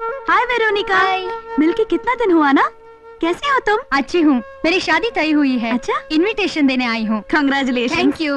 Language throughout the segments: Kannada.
हाय वेरोनिका। हाय। मिलके कितना दिन हुआ ना? कैसे हो तुम? अच्छी हूँ। मेरी शादी तय हुई है। अच्छा? इनविटेशन देने आई हूँ। कंग्रेचुलेशन थैंक यू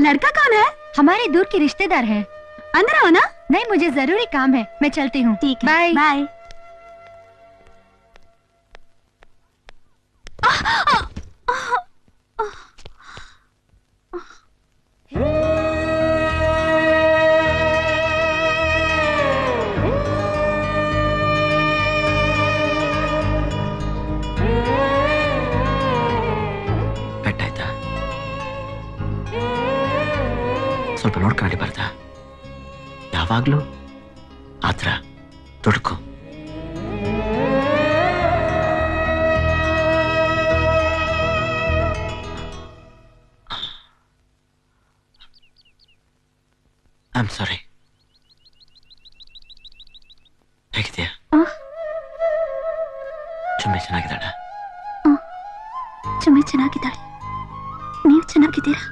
लड़का कौन है? हमारे दूर के रिश्तेदार है। अंदर आओ ना। नहीं मुझे ज़रूरी काम है। मैं चलती हूँ। ठीक बाय बाय Oh ನೋಡ್ಕೊಂಡು ಯಾವಾಗ್ಲೂ ಆತರ ತೊಡಕು ಐ ಆಮ್ ಸಾರಿ ಹೇಗಿದೆಯಾ? ಚುಮ್ಮೆ ಚೆನ್ನಾಗಿದ್ದಾಳ. ಚುಮ್ಮೆ ಚೆನ್ನಾಗಿದ್ದಾಳೆ. ನೀವು ಚೆನ್ನಾಗಿದ್ದೀರಾ?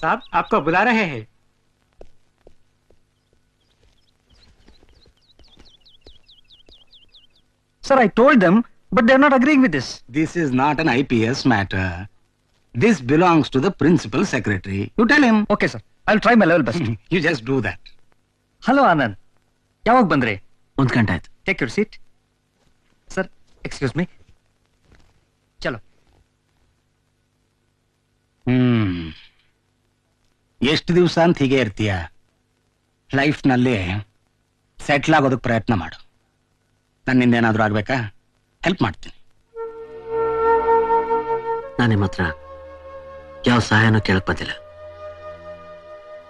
साहब आपको बुला रहे हैं Sir, I told them, but they're not agreeing with this. This is not an IPS matter. This belongs to the principal secretary. You tell him. Okay, sir. I'll try my level best. You just do that. Hello Anand ಯಾವಾಗ ಬಂದ್ರಿ ಒಂದ್ ಗಂಟೆ ಆಯ್ತು take your seat sir excuse me ಎಷ್ಟು ದಿವಸ ಅಂತ ಹೀಗೆ ಇರ್ತೀಯ? ಲೈಫ್ನಲ್ಲಿ ಸೆಟ್ಲ್ ಆಗೋದಕ್ಕೆ ಪ್ರಯತ್ನ ಮಾಡು. ನನ್ನಿಂದ ಏನಾದರೂ ಆಗ್ಬೇಕಾ? ಹೆಲ್ಪ್ ಮಾಡ್ತೀನಿ. ನಾನು ನಿಮ್ಮ ಹತ್ರ ಯಾವ ಸಹಾಯನೂ ಕೇಳಕ್ ಬಂದಿಲ್ಲ.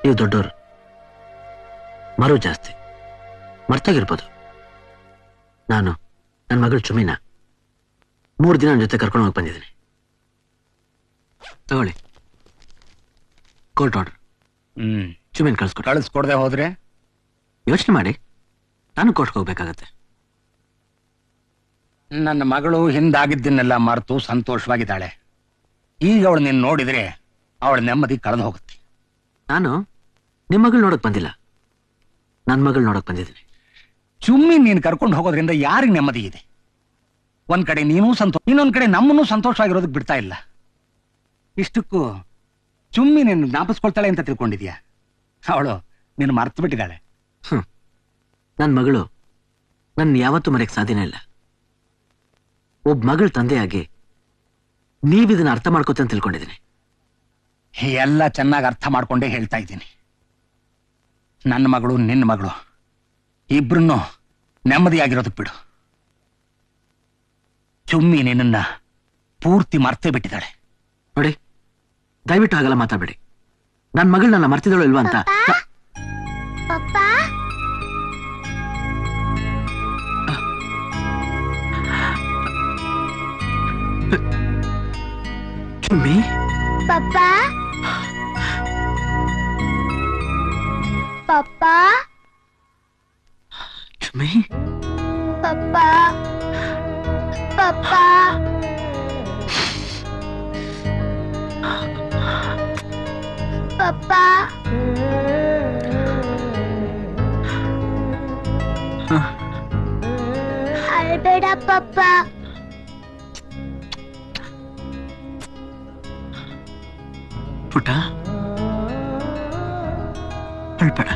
ನೀವು ದೊಡ್ಡವರು ಮರು ಜಾಸ್ತಿ. ಮರ್ತಾಗಿರ್ಬೋದು. ನಾನು ನನ್ನ ಮಗಳು ಚುಮಿನಾ ಮೂರು ದಿನ ನನ್ನ ಜೊತೆ ಕರ್ಕೊಂಡು ಹೋಗಿ ಬಂದಿದ್ದೀನಿ. ತಗೊಳ್ಳಿ. Court order. ಹ್ಮ್. ಚುಮಿನ್ ಕಳ್ಸ್ಕೊಡಿ. ಕಳಿಸ್ಕೊಡ್ದೆ ಹೋದ್ರೆ? ಯೋಚನೆ ಮಾಡಿ. ನಾನು ಕೋರ್ಟ್ಗೆ ಹೋಗ್ಬೇಕಾಗತ್ತೆ. ನನ್ನ ಮಗಳು ಹಿಂದಾಗಿದ್ದನ್ನೆಲ್ಲ ಮರೆತು ಸಂತೋಷವಾಗಿದ್ದಾಳೆ. ಈಗ ಅವಳು ನೀನು ನೋಡಿದ್ರೆ ಅವಳ ನೆಮ್ಮದಿ ಕಳೆದು ಹೋಗುತ್ತೆ. ನಾನು ನಿಮ್ಮ ಮಗಳು ನೋಡಕ್ ಬಂದಿಲ್ಲ. ನನ್ನ ಮಗಳು ನೋಡಕ್ ಬಂದಿದ್ದೀನಿ. ಚುಮ್ಮಿ ನೀನು ಕರ್ಕೊಂಡು ಹೋಗೋದ್ರಿಂದ ಯಾರಿಗೆ ನೆಮ್ಮದಿ ಇದೆ? ಒಂದ್ ಕಡೆ ನೀನು ಸಂತೋಷ ಇನ್ನೊಂದ್ ಕಡೆ ನಮ್ಮನ್ನು ಸಂತೋಷವಾಗಿರೋದಕ್ಕೆ ಬಿಡ್ತಾ ಇಲ್ಲ. ಇಷ್ಟಕ್ಕೂ ಚುಮ್ಮಿ ನೀನು ಜ್ಞಾಪಿಸ್ಕೊಳ್ತಾಳೆ ಅಂತ ತಿಳ್ಕೊಂಡಿದ್ಯಾ? ಅವಳು ನೀನು ಮರ್ತು ಬಿಟ್ಟಿದ್ದಾಳೆ ನನ್ನ ಮಗಳು ನನ್ನ ಯಾವತ್ತೂ ಮರೆಯಕ್ ಸಾಧ್ಯನೇ ಇಲ್ಲ. ಒಬ್ಬ ಮಗಳ ತಂದೆಯಾಗಿ ಇದನ್ನ ಅರ್ಥ ಮಾಡ್ಕೋತ ಅಂತ ತಿಳ್ಕೊಂಡಿದ್ದೀನಿ. ಎಲ್ಲ ಚೆನ್ನಾಗಿ ಅರ್ಥ ಮಾಡ್ಕೊಂಡೇ ಹೇಳ್ತಾ ಇದ್ದೀನಿ. ನನ್ನ ಮಗಳು ನಿನ್ನ ಮಗಳು ಇಬ್ರನ್ನು ನೆಮ್ಮದಿಯಾಗಿರೋದಕ್ಕೆ ಬಿಡು. ಚುಮ್ಮಿ ನಿನ್ನ ಪೂರ್ತಿ ಮರ್ತೇ ಬಿಟ್ಟಿದ್ದಾಳೆ. ನೋಡಿ ದಯವಿಟ್ಟು ಹಾಗೆಲ್ಲ ಮಾತಾಡಬೇಡಿ. ನನ್ನ ಮಗಳು ನನ್ನ ಮರ್ತಿದಳು ಇಲ್ವಾ ಅಂತ. ಚುಮ್ಮಿ? ಪಪ್ಪಾ? ಪಪ್ಪ? ಚುಮ್ಮಿ? ಪಪ್ಪ? ಪಪ್ಪ? ಪಪ್ಪ. ಅಳ್ಬೇಡ ಪಪ್ಪ. ಪುಟ್ಟ ಅಳ್ಬೇಡ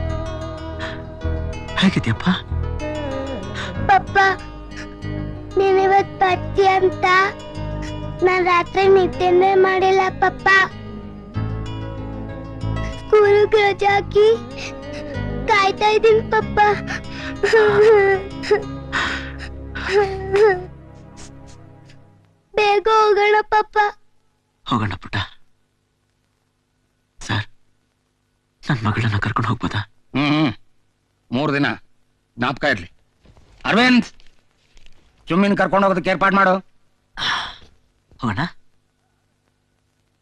ಹೇಗಿದ್ಯಪ್ಪ? ಪಪ್ಪ ನೀನಿವತ್ ಬರ್ತಿ ಅಂತ ನಾನು ರಾತ್ರಿ ನಿದ್ದೆನೇ ಮಾಡಿಲ್ಲ ಪಪ್ಪ. ಸ್ಕೂಲ್ಗೆ ರಜೆ ಹಾಕಿ ಕಾಯ್ತಾ ಇದ್ದೀನಿ ಪಪ್ಪ. ಬೇಗ ಹೋಗೋಣ ಪಪ್ಪ. ಹೋಗೋಣ ಪುಟ್ಟ. ಸರ್ ನನ್ನ ಮಗಳನ್ನ ಕರ್ಕೊಂಡು ಹೋಗ್ಬೋದಾ? ಹ್ಮ್. ಮೂರು ದಿನ. ಜ್ಞಾಪಕ ಇರ್ಲಿ. ಅರವಿಂದ್ ಚುಮ್ಮಿನ ಕರ್ಕೊಂಡು ಹೋಗೋದಕ್ಕೆ ಏರ್ಪಾಡು ಮಾಡು. ಹೋಗೋಣ?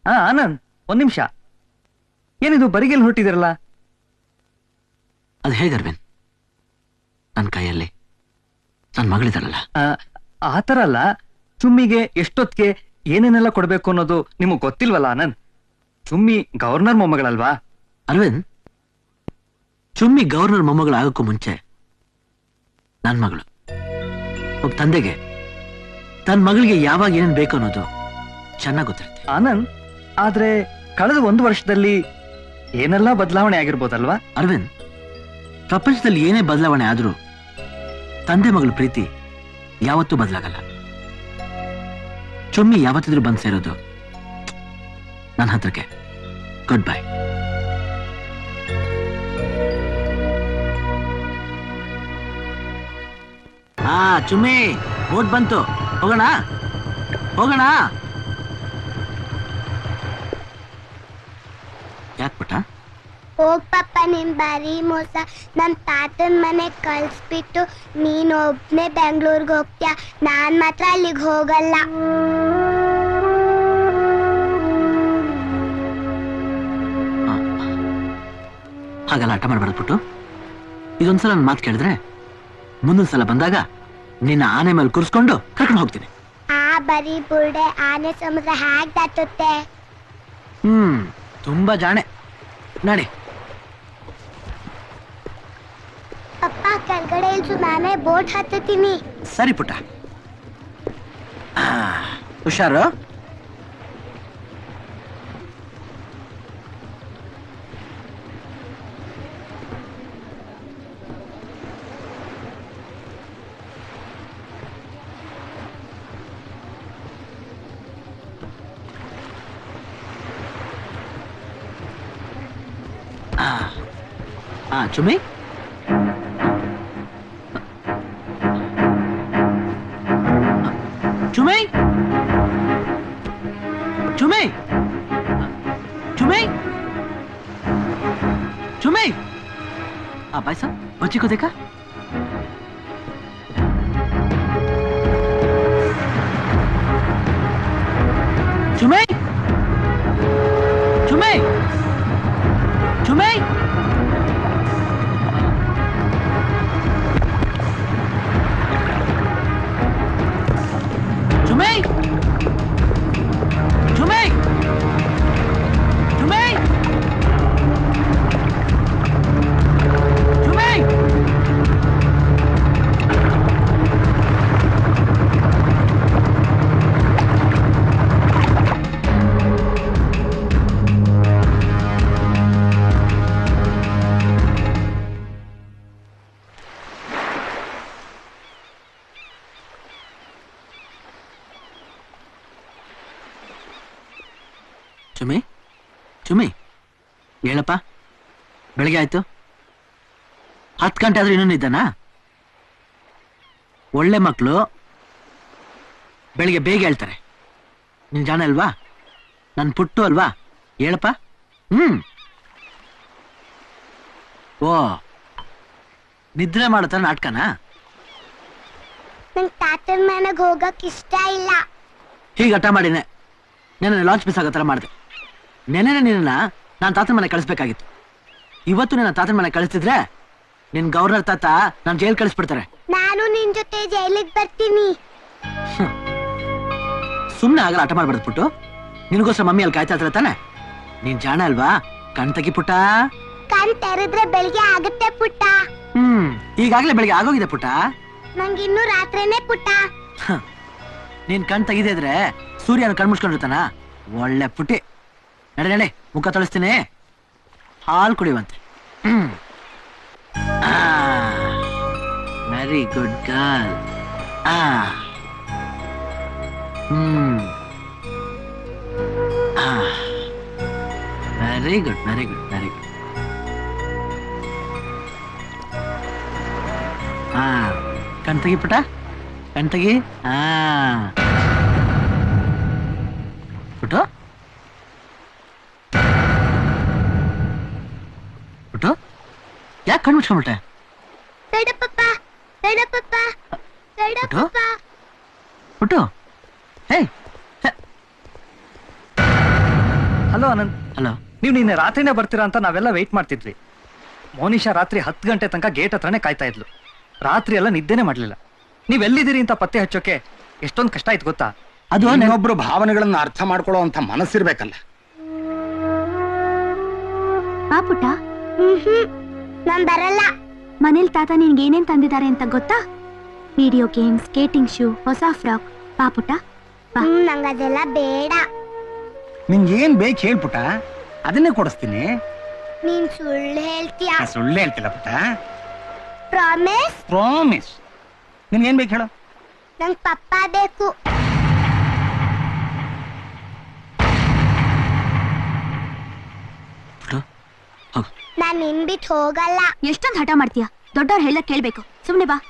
ಹಾ ಆನಂದ್ ಒಂದ್ ನಿಮಿಷ. ಏನಿದು ಬರಿಗೆಲ್ ಹೊರಟಿದಿರಲ್ಲ ಅದು ಹೇಗೆ ಅರವಿಂದ್? ನನ್ನ ಕೈಯಲ್ಲಿ ನನ್ನ ಮಗಳಿದಾರಲ್ಲ ಆ ಥರ ಅಲ್ಲ. ಚುಮ್ಮಿಗೆ ಎಷ್ಟೊತ್ತಿಗೆ ಏನೇನೆಲ್ಲ ಕೊಡಬೇಕು ಅನ್ನೋದು ನಿಮಗೆ ಗೊತ್ತಿಲ್ವಲ್ಲ ಆನಂದ್? ಚುಮ್ಮಿ ಗವರ್ನರ್ ಮೊಮ್ಮಗಳಲ್ವಾ? ಅರವಿಂದ್ ಸುಮ್ಮಿ ಗವರ್ನರ್ ಮೊಮ್ಮಗಳಾಗೋಕ್ಕೂ ಮುಂಚೆ ನನ್ನ ಮಗಳು ಒಬ್ಬ ತಂದೆಗೆ ತನ್ನ ಮಗಳಿಗೆ ಯಾವಾಗ ಏನೇನು ಬೇಕು ಅನ್ನೋದು ಚೆನ್ನಾಗಿ ಗೊತ್ತಿರುತ್ತೆ ಆನಂದ್ ಆದ್ರೆ ಕಳೆದ ಒಂದು ವರ್ಷದಲ್ಲಿ ಏನೆಲ್ಲ ಬದಲಾವಣೆ ಆಗಿರ್ಬೋದಲ್ವಾ? ಅರವಿಂದ್, ಪ್ರಪಂಚದಲ್ಲಿ ಏನೇ ಬದಲಾವಣೆ ಆದ್ರೂ ತಂದೆ ಮಗಳ ಪ್ರೀತಿ ಯಾವತ್ತೂ ಬದಲಾಗಲ್ಲ. ಚುಮ್ಮಿ ಯಾವತ್ತಿದ್ರೂ ಬಂದ್ ಸೇರೋದು ನನ್ನ ಹತ್ರಕ್ಕೆ. ಗುಡ್ ಬೈ ಹಾ ಚುಮ್ಮಿ ಓಟ್ ಬಂತು. ಹೋಗೋಣ? ಹೋಗೋಣ? ಹೋಗ್ ಪಪ್ಪ ನಿನ್ ಬರೀ ಮೋಸ. ನಮ್ ತಾತನ್ ಮನೆ ಕಳ್ಸ್ಬಿಟ್ಟು ನೀನ್ ಒಬ್ನೇ ಬೆಂಗ್ಳೂರ್ಗ್ ಹೋಗ್ತೀಯ? ನಾನ್ ಮಾತ್ರ ಅಲ್ಲಿಗೆ ಹೋಗಲ್ಲ. ಹಾಗಲ್ಲ ಹಠ ಮಾಡ್ಬಾರ್ದ್ಬಿಟ್ಟು ಇದೊಂದ್ಸಲ ನನ್ನ ಮಾತು ಕೇಳಿದ್ರೆ ಮುಂದಿನ ಸಲ ಬಂದಾಗ ನಿನ್ನ ಆನೆ ಮೇಲೆ ಕೂರಿಸ್ಕೊಂಡು ಕರ್ಕೊಂಡು ಹೋಗ್ತೀನಿ. ಆ ಬರಿ ಬುರ್ಡೆ ಆನೆ ಸಮುದ್ರ ಹ್ಯಾಗ್ ದಾಟುತ್ತೆ? ಹ್ಮ್ ತುಂಬಾ ಜಾಣೆ. ನಡಿ. ಪಪ್ಪ ಕೆಳಗಡೆ ಇಳ್ಸು ನಾನೇ ಬೋಟ್ ಹತ್ತತೀನಿ ಸರಿ ಪುಟ್ಟ ಆ, ಹುಷಾರು ಆ, ಆ ಚುಮ್ಮಿ ಚುಮೈ ಚುಮೈ चुमे। चुमे। आप भाई साहब बच्ची को देखा? ಚುಮಿ ಚುಮಿ ಹೇಳಪ್ಪ ಬೆಳಿಗ್ಗೆ ಆಯ್ತು? ಹತ್ತು ಗಂಟೆ ಆದ್ರೂ ಇನ್ನೂ ಇದ್ದಾನಾ ಒಳ್ಳೆ ಮಕ್ಕಳು ಬೆಳಿಗ್ಗೆ ಬೇಗ ಹೇಳ್ತಾರೆ. ನಿನ್ ಜಾಣ ಅಲ್ವಾ? ನನ್ ಪುಟ್ಟು ಅಲ್ವಾ? ಹೇಳಪ್ಪ. ಹ್ಮ್. ಓ ನಿದ್ರೆ ಮಾಡತ್ತ ನಾಟಕನಾ? ನಂಗ್ ತಾತನ್ ಮನೆಗ್ ಹೋಗಕ್ ಇಷ್ಟ ಇಲ್ಲ. ಹೀಗೆ ಹಠ ಮಾಡಿನೆ ನಾನು ಲಾಂಚ್ ಮಿಸ್ ಆಗೋ ಥರ ಮಾಡಿದೆ. ನೆನೆನೆ ನಿನ್ನ ನಾನು ತಾತನ ಮನೆ ಕಳಿಸ್ಬೇಕಾಗಿತ್ತು. ಇವತ್ತು ನಿನ್ನ ತಾತನ ಮನೆ ಕಳಿಸ್ತಿದ್ರೆ ನಿನ್ ಗವರ್ನರ್ ತಾತ ನಾನು ಜೈಲ್ ಕಳಿಸ್ಬಿಡ್ತಾರೆ. ನಾನು ನಿನ್ ಜೊತೆ ಜೈಲಿಗೆ ಬರ್ತೀನಿ. ಸುಮ್ಮನೆ ಆಗಲ್ಲ ಆಟ ಮಾಡ್ಬಾರ್ದು ಪುಟ್ಟು. ನಿನಗೋಸ್ಕರ ಮಮ್ಮಿ ಅಲ್ಲಿ ಕಾಯ್ತಾ ಇರ್ತಾರೆ ತಾನೆ. ನೀನ್ ಜಾಣ ಅಲ್ವಾ? ಕಣ್ ತಗಿ ಪುಟ್ಟ. ಕಣ್ ತೆರೆದ್ರೆ ಬೆಳಿಗ್ಗೆ ಆಗುತ್ತೆ ಪುಟ್ಟ. ಹ್ಮ್. ಈಗಾಗ್ಲೇ ಬೆಳಿಗ್ಗೆ ಆಗೋಗಿದೆ ಪುಟ್ಟ. ಇನ್ನು ರಾತ್ರಿನೇ ಪುಟ್ಟ. ನೀನ್ ಕಣ್ ತೆಗಿದೇ ಇದ್ರೆ ಸೂರ್ಯನ ಕಣ್ ಮುಚ್ಕೊಂಡಿರ್ತಾನ. ಒಳ್ಳೆ ಪುಟ್ಟಿ. ನಡೆ ಮುಖ ತೊಳಸ್ತೀನಿ. ಹಾಲು ಕುಡಿಯುವಂತೆ. ಹ್ಮ್. ವೆರಿ ಗುಡ್ ಗರ್ಲ್ ಆ. ಹ್ಮ್. Very good very good very good ಹಾ ಕಣ್ ತೆಗಿ ಪುಟ ಕಣ್ ತೆಗಿ? ಹಾ ಪುಟು ಪುಟು ಯಾಕೆ ಕಣ್ಣು ಮುಚ್ಕೊಂಡ್ಬಿಟ್ಟೆ. ಬೇಡ ಪಪ್ಪ ಬೇಡ ಪಪ್ಪ ಬೇಡ ಪುಟ್ಟು? ಪಪ್ಪ ಪುಟ್ಟು ಹೇ. ಹಲೋ ಅನಂತ್. ಹಲೋ. ನೀವು ನಿನ್ನೆ ರಾತ್ರಿನೇ ಬರ್ತೀರಾ ಅಂತ ನಾವೆಲ್ಲ ವೆಯ್ಟ್ ಮಾಡ್ತಿದ್ವಿ. ಮೋನಿಶಾ ರಾತ್ರಿ ಹತ್ತು ಗಂಟೆ ತನಕ ಗೇಟ್ ಹತ್ರನೇ ಕಾಯ್ತಾ ಇದ್ಲು. ರಾತ್ರಿ ಎಲ್ಲ ನಿದ್ದೆನೆ ಮಾಡ್ಲಿಲ್ಲ. ನೀವೆಲ್ಲಿದ್ದೀರಿ ಅಂತ ಪತ್ತೆ ಹಚ್ಚೋಕೆ ಎಷ್ಟೊಂದು ಕಷ್ಟ ಆಯ್ತು ಗೊತ್ತಾ? ಅದು ಇನ್ನೊಬ್ರು ಭಾವನೆಗಳನ್ನ ಅರ್ಥ ಮಾಡ್ಕೊಳ್ಳೋ ಅಂತ ಮನಸ್ಸಿರ್ಬೇಕಲ್ಲ. ನಾನ್ ಬರಲ್ಲ. ಮನೇಲಿ ತಾತ ನಿನ್ಗೆ ಏನೇನ್ ತಂದಿದ್ದಾರೆ ಅಂತ ಗೊತ್ತಾ? ವಿಡಿಯೋ ಗೇಮ್ ಸ್ಕೇಟಿಂಗ್ ಶೂ ಹೊಸ ಫ್ರಾಕ್. ಪಾಪುಟ. ಹ್ಮ್ ನಂಗ್ ಬೇಡ. ನಿಂಗೆ ಏನ್ ಬೇಕು ಹೇಳ್ಪುಟ ಅದನ್ನೇ ಕೊಡಿಸ್ತೀನಿ. ನೀನ್ ಸುಳ್ಳು ಹೇಳ್ತೀಯ? ನಾ ಸುಳ್ಳು ಹೇಳ್ತಿಲ್ಲ ಪುಟ ಪ್ರಾಮಿಸ್ ಪ್ರಾಮಿಸ್ ನಿನ್ಗೆ ಏನ್ ಬೇಕು ಹೇಳು. ನಂಗ್ ಪಪ್ಪ ಬೇಕು. ನಾನ್ ನಿನ್ ಬಿಟ್ ಹೋಗಲ್ಲ. ಎಷ್ಟೊಂದ್ ಹಠ ಮಾಡ್ತೀಯ? ದೊಡ್ಡವ್ರು ಹೇಳ ಕೇಳ್ಬೇಕು. ಸುಮ್ನೆ ಬಾ.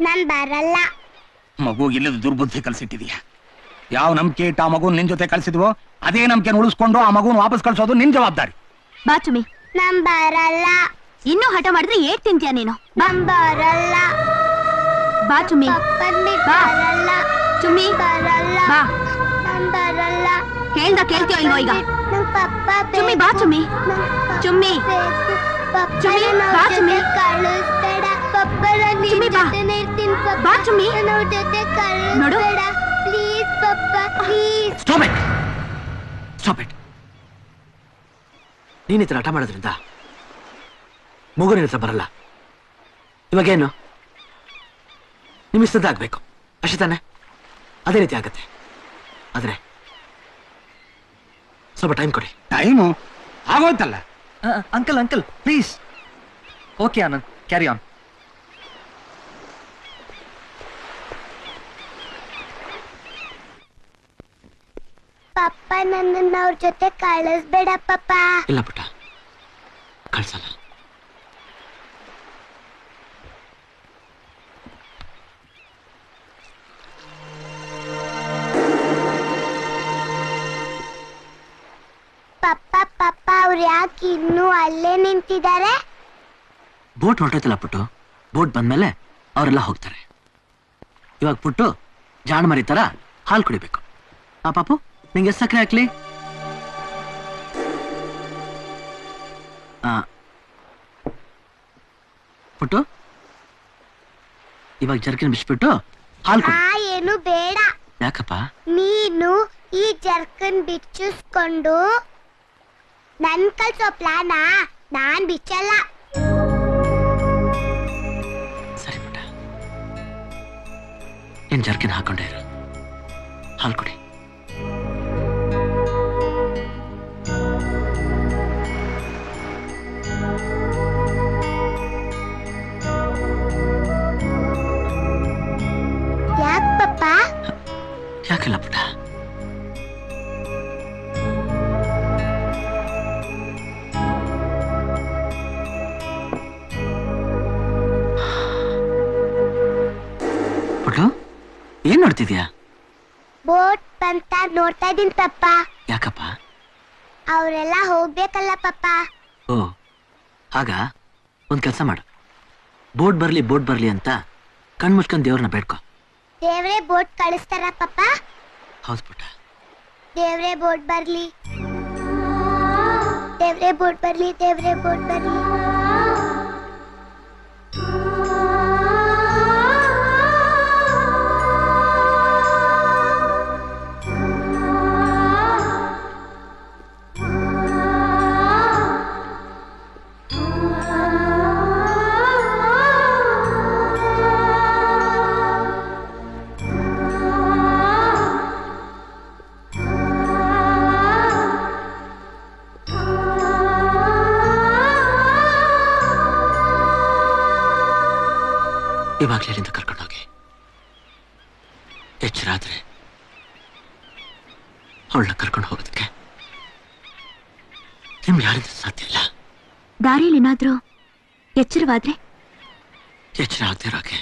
ನಾನ್ ಬರಲ್ಲ. ಮಗು ಇಲ್ಲದ ದುರ್ಬುದ್ಧಿ ಕಲ್ಸಿಟ್ಟಿದೀಯ. ಯಾವ ನಂಬಿಕೆ ಇಟ್ಟು ಆ ಮಗು ನಿನ್ ಜೊತೆ ಕಳ್ಸಿದ್ವೋ ಅದೇ ನಂಬಿಕೆ ಉಳಿಸ್ಕೊಂಡು ಆ ಮಗುನ್ ವಾಪಸ್ ಕಳ್ಸೋದು ನಿನ್ ಜವಾಬ್ದಾರಿ. ಬಾ ಚುಮಿ ನಾನ್ ಬರಲ್ಲ. ಇನ್ನೂ ಹಠ ಮಾಡಿದ್ರೆ ಏಟ್ ತಿಂತೀಯ ನೀನು? ಬರಲ್ಲ. ಬಾ ಚುಮಿ ಪಪ್ಪನ್ ಬಿಟ್ ಬಾ. ಬರಲ್ಲ. ಚುಮ್ಮಿ ಬರಲ್ಲ. ಬಾ. ನಾನ್ ಬರಲ್ಲ. ಹೇಳ್ದ ಕೇಳ್ತೀಯೋ ಇಲ್ವೋ ಈಗ? ನಂಗ್ ಪಪ್ಪ ಚುಮ್ಮಿ ಬೇಕು. ಬಾ ಚುಮ್ಮಿ ನಂಗ್ ಪಪ್ಪ ಚುಮ್ಮಿ. ಚುಮ್ಮಿ, ಬಾ ಚುಮ್ಮಿ. ಕಳಿಸ್ಬೇಡ ಪಪ್ಪ ನಾನ್ ನಿನ್ ಚುಮ್ಮಿ, ಬಾ. ಜೊತೆನೇ ಇರ್ತೀನಿ ಬಾ ಚುಮ್ಮಿ. ನನ್ನ ಜೊತೆ ನೋಡು. ಕಳಿಸ್ಬೇಡ please papa please stop it. Stop it. ನೀನ್ ಈ ಥರ ಹಠ ಮಾಡೋದ್ರಿಂದ ಮಗು ನಿನ್ನ ಹತ್ರ ಬರಲ್ಲ. ಇವಾಗೇನು? ನಿಮ್ ಆಗ್ಬೇಕು. ಅಷ್ಟೇ ತಾನೆ? ಅದೇ ರೀತಿ ಆಗತ್ತೆ. ಆದ್ರೆ ಸ್ವಲ್ಪ ಟೈಮ್ ಕೊಡಿ. Time ಆಗೋಯ್ತಲ್ಲ. Uncle uncle please okay Anand carry on ಪಪ್ಪ ನನ್ನನ್ನ ಅವ್ರ ಜೊತೆ ಕಳಿಸ್ಬೇಡ ಪಪ್ಪ ಇಲ್ಲ ಪುಟ್ಟ ಕಳ್ಸಲ್ಲ ಪಪ್ಪ ಅವ್ರು ಯಾಕೆ ಇನ್ನೂ ಅಲ್ಲೇ ನಿಂತಿದ್ದಾರೆ? ಬೋಟ್ ಹೊರಟೈತಲ್ಲ ಪುಟ್ಟು. ಬೋಟ್ ಬಂದ್ಮೇಲೆ ಅವರೆಲ್ಲ ಹೋಗ್ತಾರೆ. ಇವಾಗ ಪುಟ್ಟು ಜಾಣ ಮರಿ ತರ ಹಾಲು ಕುಡಿಬೇಕು. ಆ ಪಾಪು ನಿಂಗೆ ಸಕ್ಕರೆ ಹಾಕ್ಲಿ? ಆ ಪುಟ್ಟು ಇವಾಗ ಜರ್ಕಿನ ಬಿಚ್ಬಿಟ್ಟು ಹಾಲು ಕುಡಿ. ಏನು ಬೇಡ. ಯಾಕಪ್ಪ? ನೀನು ಈ ಜರ್ಕನ್ ಬಿಚ್ಚಿಸ್ಕೊಂಡು ನನ್ ಕಲ್ಸೋ ಪ್ಲಾನ ನಾನ್ ಬಿಚ್ಚಲ್ಲ ಸರಿ ಪುಟ್ಟ ಏನ್ ಜರ್ಕಿನ ಹಾಕೊಂಡೇ ಇರು ಹಾಲು ಕುಡಿ ನೋಡ್ತಿದ್ಯಾ ಬೋಟ್ ಬಂತ ನೋಡ್ತಾ ಇದೀನಿ ಪಪ್ಪ. ಯಾಕಪ್ಪ? ಅವರೆಲ್ಲ ಹೋಗ್ಬೇಕಲ್ಲ ಪಪ್ಪ. ಓ ಆಗ ಒಂದ್ ಕೆಲಸ ಮಾಡು. ಬೋಟ್ ಬರ್ಲಿ ಬೋಟ್ ಬರ್ಲಿ ಅಂತ ಕಣ್ ಮುಚ್ಕೊಂಡ್ ದೇವ್ರನ್ನ ಬೇಡ್ಕೊ. ದೇವ್ರೇ ಬೋಟ್ ಕಳಿಸ್ತಾರ ಪಪ್ಪ. ಹೌದು ಪುಟ್ಟ. ದೇವ್ರೇ ಬೋಟ್ ಬರ್ಲಿ. ದೇವ್ರೇ ಬೋಟ್ ಬರ್ಲಿ ದೇವ್ರೇ ಬೋಟ್ ಬರ್ಲಿ. ಎಚ್ಚರ ಆದ್ರೆ ಅವಳನ್ನ ಕರ್ಕೊಂಡು ಹೋಗೋದಕ್ಕೆ. ನಿಮ್ಗೆ ಯಾರಿಂದ ಸಾಧ್ಯ ಇಲ್ಲ. ದಾರಿಯಲ್ಲಿ ಏನಾದ್ರೂ ಎಚ್ಚರವಾದ್ರೆ? ಎಚ್ಚರ ಆಗದೆ ಇರೋಕೆ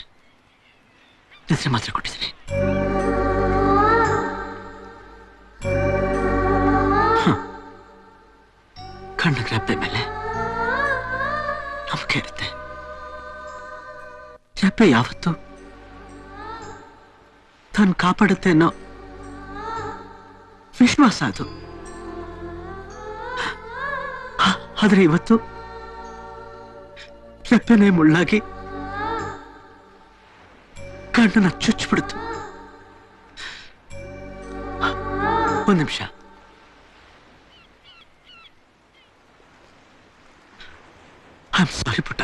ನಿದ್ರೆ ಮಾತ್ರ ಕೊಟ್ಟಿದ್ದೀನಿ. ಕಣ್ಣ ರೆಪ್ಪೆ ಮೇಲೆ. ನಂಬಿಕೆ ಇರುತ್ತೆ. ರೆಪ್ಪೆ ಯಾವತ್ತು ತಾನು ಕಾಪಾಡುತ್ತೆ ಅನ್ನೋ ವಿಶ್ವಾಸ ಅದು. ಆದ್ರೆ ಇವತ್ತು ಕೆಪ್ಪನೆ ಮುಳ್ಳಾಗಿ ಕಣ್ಣನ್ನ ಚುಚ್ಚಿಬಿಡ್ತು ಒಂದು ನಿಮಿಷ. ಐ ಆಮ್ ಸಾರಿ ಪುಟ್ಟ.